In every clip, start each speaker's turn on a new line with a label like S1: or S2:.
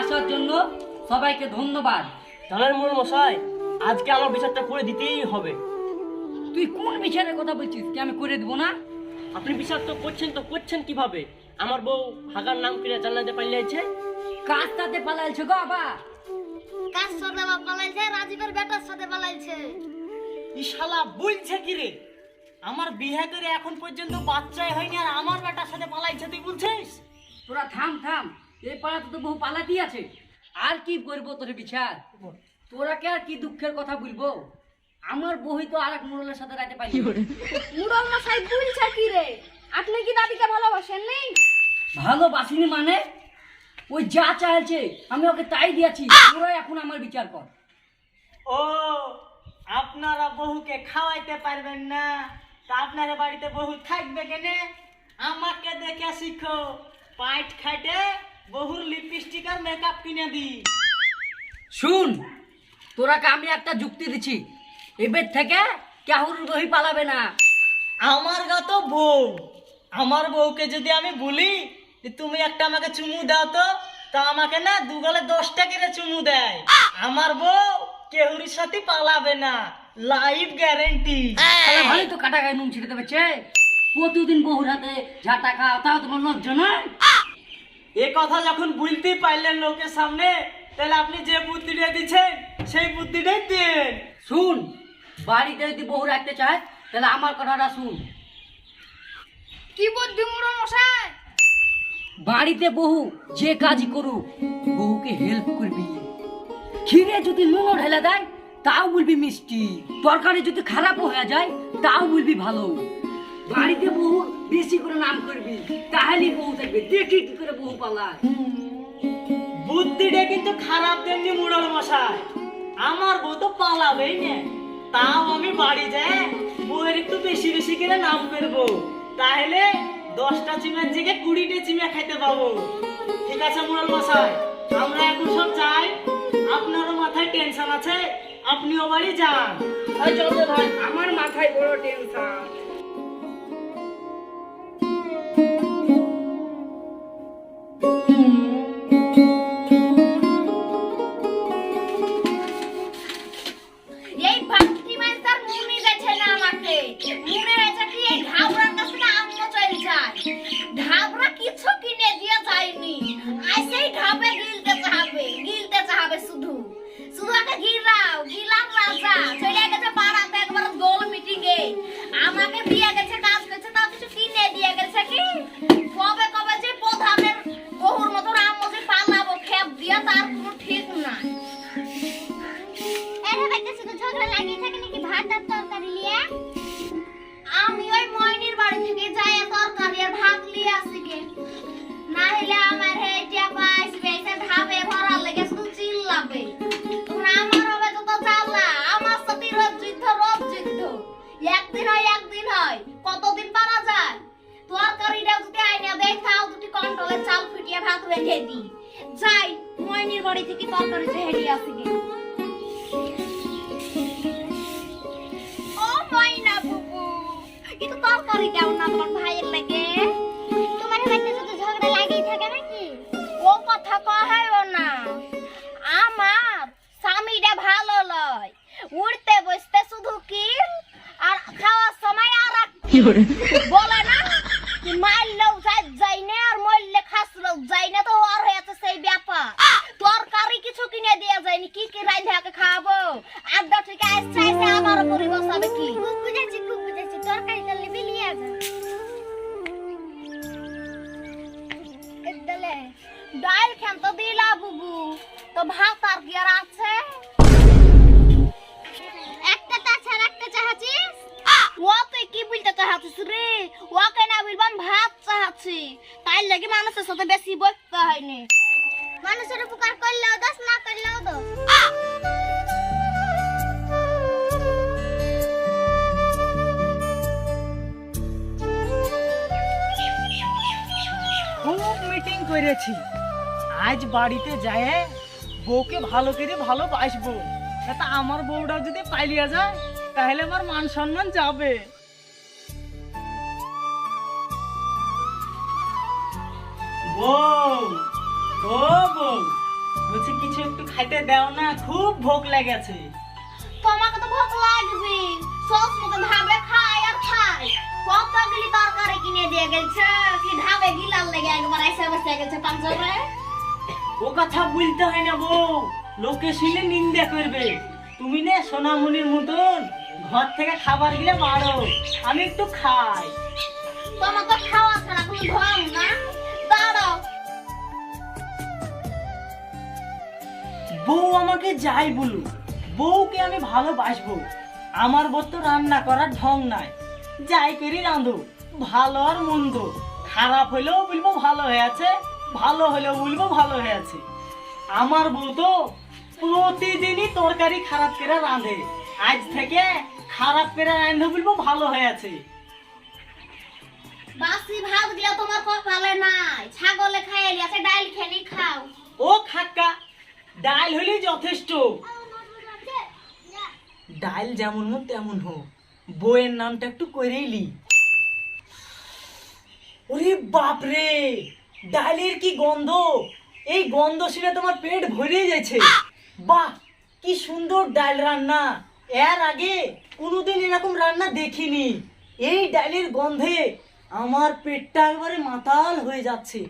S1: আসার জন্য সবাইকে ধন্যবাদ।
S2: জানেন মোড়ল মশাই আজকে আমার বিচারটা করে দিতেই হবে।
S1: তুই কোন বিচারের কথা বলছিস? কি আমি করে দেবো না?
S2: আপনি বিচার তো করছেন তো করছেন কীভাবে? আমার বউ হাগার নাম করে জানাতে পারলিয়েছে
S1: কাজ তাতে পালাইছে গো আবার?
S3: কার সাথে পালাইছে? রাজীবের বেটার সাথে পালাইছে।
S4: ই শালা বলছে কি রে? আমার বিয়ে করে এখন পর্যন্ত বাচ্চাই হয়নি আর আমার বেটার সাথে পালাইছে তুই বলছিস?
S1: তোরা থাম থাম। এই পাড়াতে তো বহু পালাতি আছে। আর কি করব তোর বিচার? তোরাকে আর কি দুঃখের কথা বলব? আমার বই তো আর এক মোড়লের সাথে রাতে পাই
S3: মুরল মশাই বলছে কি রে? আপনি কি দাদিকে ভালোবাসেন নেই?
S1: ভালোবাসিনি মানে? ওই যা চাইছে আমি ওকে তাই দিয়েছি। তোরা এখন আমার বিচার কর।
S4: ও আপনারা বহুকে খাওয়াইতে পারবেন না। তা আপনার বাড়িতে বহু থাকবে কেনে? আমাকে দেখে শিখো। পাইট খাইতে বহুর লিপস্টিক আর মেকআপ কিনে দি।
S1: শুন তোরাকে আমি একটা যুক্তি দিচ্ছি এবার থেকে কাহুর বহি পালাবে না।
S4: আমার গা তো বউ। আমার বউকে যদি আমি বলি যে তুমি একটা আমাকে চুমু দাও তো তা আমাকে না দুগালে দশটা করে চুমু দেয়। আমার বউ কেহুরির সাথে পালাবে না। লাইফ গ্যারেন্টি
S1: ভালোই তো কাটা গায়ে নুন ছিটে দেবে প্রতিদিন বহুর হাতে ঝাঁটা খাওয়া তাও তোমার লজ্জা নয়?
S4: এ কথা যখন বুঝতে পারলেন লোকের সামনে তাহলে আপনি যে বুদ্ধিটা দিচ্ছেন সেই বুদ্ধিটাই দেন।
S1: শুন বাড়িতে যদি বহু রাখতে চায় তাহলে আমার কথাটা শুন।
S3: কি বুদ্ধি মশাই?
S1: বাড়িতে বহু যে কাজই করুক বহুকে হেল্প করবি। ক্ষীরে যদি নুনও ঢেলে দেয় তাও বলবি মিষ্টি। তরকারি যদি খারাপও হয়ে যায় তাও বলবি ভালো। বাড়িতে বহু বেশি করে নাম করবি তাহলেই বহু থাকবে দেখি কি করে বহু পালায়।
S4: বুদ্ধিটা কিন্তু খারাপ দেননি মুড়ল মশাই। আমার বউ তো পালাবেই না। তাও আমি বাড়ি যাই, বউয়ের একটু বেশি বেশি করে নাম করব। তাহলে দশটা চিমের থেকে কুড়িটা চিমে খাইতে পাবো। ঠিক আছে মুড়ল মশাই, আমরা এখন সব যাই। আপনারও মাথায় টেনশন আছে, আপনিও বাড়ি যান।
S1: ভাই, আমার মাথায় বড় টেনশন
S3: হলে আমার হে টেপা আসবে এসে ধাবে আমার হবে আমার একদিন হয় একদিন হয় কন্ট্রোলে চাল ফুটিয়ে ভাত রেখে দিই। যাই, ময়নির বাড়ি থেকে তরকারি চেহারি আসি গে ও ময়না বুবু কিন্তু তরকারি দাও না তোমার বলে না কি মারলেও যাই যাই না আর মরলে খাসলেও যাই না তো আর হয়েছে সেই ব্যাপার। তরকারি কিছু কিনে দেওয়া যায়নি কি কি রাঁধাকে খাব? আড্ডা থেকে আসছে আসছে আবার পরি বসাবে কি?
S5: বুঝেছি খুব বুঝেছি তরকারি করলে বিলিয়ে যা
S3: ডাল খান তো দিলা বুবু তো ভাত আর কি আর
S5: চাহাছিস
S3: রে। ওকে না বলবান ভাত চাহাচ্ছি তাই লাগে মানুষের সাথে বেশি বসতে হয়নি
S5: মানুষের উপকার করলেও দোষ, না করলেও দোষ।
S4: খুব মিটিং করেছি। আজ বাড়িতে যায় বউকে ভালো করে ভালোবাসবো। তা আমার বউটা যদি পালিয়ে যায়, তাহলে আমার মান সম্মান যাবে। বউ ও বউ। বলছি কিছু একটু খাইতে দাও না খুব ভোগ লেগেছে।
S3: তোমাকে তো ভোক লাগবে। সস মতো ধাবে খাই আর খাই। কতগুলি তরকারি কিনে দিয়ে গেছে কি ধাবে গিলার লেগে একবার এসে বসে গেছে পাঁচজনে
S4: ও কথা বলতে হয় না বউ লোকে শুনলে নিন্দা করবে। তুমি না সোনামণির মতন ঘর থেকে খাবার গিলে মারো আমি একটু খাই।
S3: তোমার তো খাওয়া ছাড়া কোনো ঢং না।
S4: বউ আমাকে যাই বলুক, বউকে আমি ভালোবাসবো। আমার বর তো রান্না করার ঢং নাই। যাই করি রাঁধো, ভালো আর মন্দ। খারাপ হলেও বলব ভালো হয়েছে ভালো হলেও বলব ভালো হয়েছে আমার বউ তো প্রতিদিনই তরকারি খারাপ করে রাঁধে। আজ থেকে খারাপ করে রাঁধে বলব ভালো হয়েছে
S3: বাসি ভাত দিয়া তোমার কপালে নাই। ছাগলে আছে ডাল খেলি খাও।
S4: ও খাক্কা যথেষ্ট। যেমন হোক তেমন হোক, বইয়ের নামটা একটু ওরে বাপরে ডালের কি গন্ধ? এই গন্ধ শুনে তোমার পেট ভরে যাচ্ছে। বাহ, কি সুন্দর ডাল রান্না। এর আগে কোনোদিন এরকম রান্না দেখিনি। এই ডালের গন্ধে আমার পেটটা একবারে মাতাল হয়ে যাচ্ছে।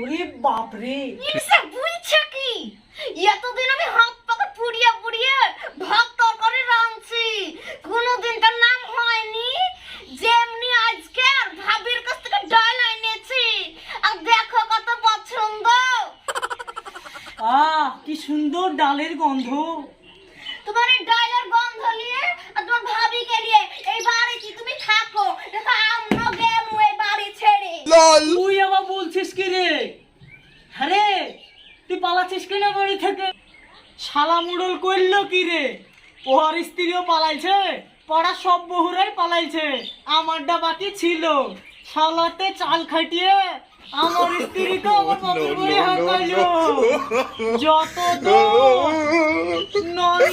S4: ওরে বাপরে।
S3: ইসে বুঝছে কি এতদিন আমি হাত পাতা পুড়িয়ে পুড়িয়ে ভাত তরকারি রাঁধছি। কোনোদিন তার নাম হয়নি। যেমনি আজকে আর ভাবির কাছ থেকে ডাল এনেছি। আর দেখো কত পছন্দ।
S4: আহ কি সুন্দর ডালের গন্ধ।
S3: তোমার এই ডালের গন্ধ নিয়ে আর তোমার ভাবিকে নিয়ে এই বাড়িতে তুমি থাকো। দেখো লল
S4: তুই আবার বলছিস কি রে? হ্যাঁ আরে তুই পালাচ্ছিস কেন বাড়ি থেকে? শালা মুডল করল কি রে? ওহার স্ত্রীও পালাইছে পড়া সব বহুরাই পালাইছে আমারটা বাকি ছিল। শালাতে চাল খাটিয়ে আমার স্ত্রী তো আমার বাপের হাঁকাইল যত দূর নয়